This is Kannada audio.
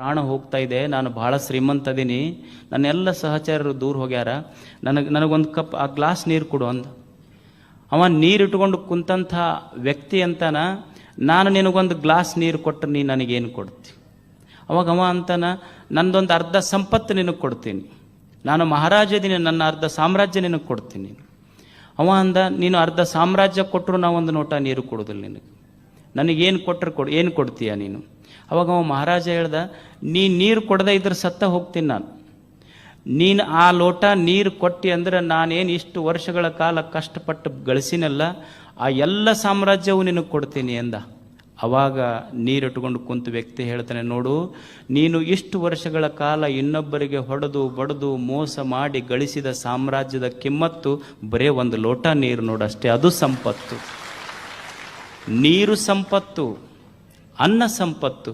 ಪ್ರಾಣ ಹೋಗ್ತಾ ಇದೆ, ನಾನು ಬಹಳ ನನ್ನ ನನ್ನೆಲ್ಲ ಸಹಚರರು ದೂರ ಹೋಗ್ಯಾರ. ನನಗೆ, ನನಗೊಂದು ಕಪ್, ಆ ಗ್ಲಾಸ್ ನೀರು ಕೊಡು ಅಂದ. ಅವ ನೀರು ಇಟ್ಕೊಂಡು ಕುಂತಂಥ ವ್ಯಕ್ತಿ ಅಂತಾನ, ನಾನು ನಿನಗೊಂದು ಗ್ಲಾಸ್ ನೀರು ಕೊಟ್ಟರೆ ನೀ ನನಗೇನು ಕೊಡ್ತಿ? ಅವಾಗ ಅವ ಅಂತಾನ, ನಂದೊಂದು ಅರ್ಧ ಸಂಪತ್ತು ನಿನಗೆ ಕೊಡ್ತೀನಿ. ನಾನು ಮಹಾರಾಜ ಇದೀನಿ, ನನ್ನ ಅರ್ಧ ಸಾಮ್ರಾಜ್ಯ ನಿನಗೆ ಕೊಡ್ತೀನಿ. ಅವ ಅಂದ, ನೀನು ಅರ್ಧ ಸಾಮ್ರಾಜ್ಯ ಕೊಟ್ಟರು ನಾವೊಂದು ನೋಟ ನೀರು ಕೊಡೋದಿಲ್ಲ ನಿನಗೆ. ನನಗೇನು ಕೊಟ್ಟರು ಕೊಡು, ಏನು ಕೊಡ್ತೀಯ ನೀನು? ಅವಾಗ ಅವ ಮಹಾರಾಜ ಹೇಳ್ದ, ನೀ ನೀರು ಕೊಡದೆ ಇದ್ರೆ ಸತ್ತ ಹೋಗ್ತೀನಿ ನಾನು. ನೀನು ಆ ಲೋಟ ನೀರು ಕೊಟ್ಟಿ ಅಂದ್ರೆ ನಾನೇನು ಇಷ್ಟು ವರ್ಷಗಳ ಕಾಲ ಕಷ್ಟಪಟ್ಟು ಗಳಿಸಿನಲ್ಲ, ಆ ಎಲ್ಲ ಸಾಮ್ರಾಜ್ಯವು ನಿನಗೆ ಕೊಡ್ತೀನಿ ಎಂದ. ಅವಾಗ ನೀರಿಟ್ಟುಕೊಂಡು ಕುಂತ ವ್ಯಕ್ತಿ ಹೇಳ್ತಾನೆ, ನೋಡು, ನೀನು ಇಷ್ಟು ವರ್ಷಗಳ ಕಾಲ ಇನ್ನೊಬ್ಬರಿಗೆ ಹೊಡೆದು, ಬಡದು, ಮೋಸ ಮಾಡಿ ಗಳಿಸಿದ ಸಾಮ್ರಾಜ್ಯದ ಕಿಮ್ಮತ್ತು ಬರೇ ಒಂದು ಲೋಟ ನೀರು ನೋಡು ಅಷ್ಟೇ, ಅದು ಸಂಪತ್ತು. ನೀರು ಸಂಪತ್ತು. ಅನ್ನ ಸಂಪತ್ತು.